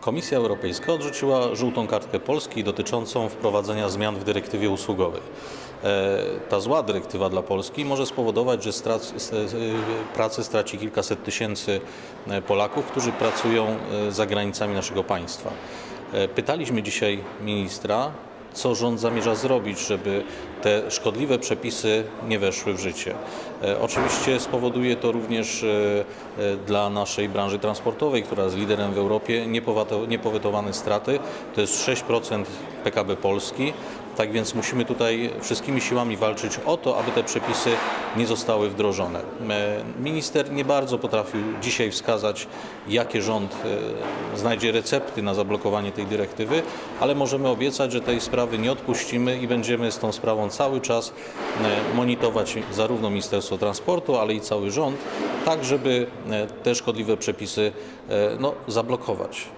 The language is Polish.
Komisja Europejska odrzuciła żółtą kartkę Polski dotyczącą wprowadzenia zmian w dyrektywie usługowej. E, Ta zła dyrektywa dla Polski może spowodować, że strac, s- pracę straci kilkaset tysięcy e, Polaków, którzy pracują e, za granicami naszego państwa. E, Pytaliśmy dzisiaj ministra, co rząd zamierza zrobić, żeby te szkodliwe przepisy nie weszły w życie. E, Oczywiście spowoduje to również e, e, dla naszej branży transportowej, która jest liderem w Europie, niepowetowane straty. To jest 6% PKB Polski. Tak więc musimy tutaj wszystkimi siłami walczyć o to, aby te przepisy nie zostały wdrożone. E, Minister nie bardzo potrafił dzisiaj wskazać, jakie rząd e, znajdzie recepty na zablokowanie tej dyrektywy, ale możemy obiecać, że tej sprawy nie odpuścimy i będziemy z tą sprawą cały czas e, monitorować zarówno Ministerstwo Transportu, ale i cały rząd, tak żeby te szkodliwe przepisy no, zablokować.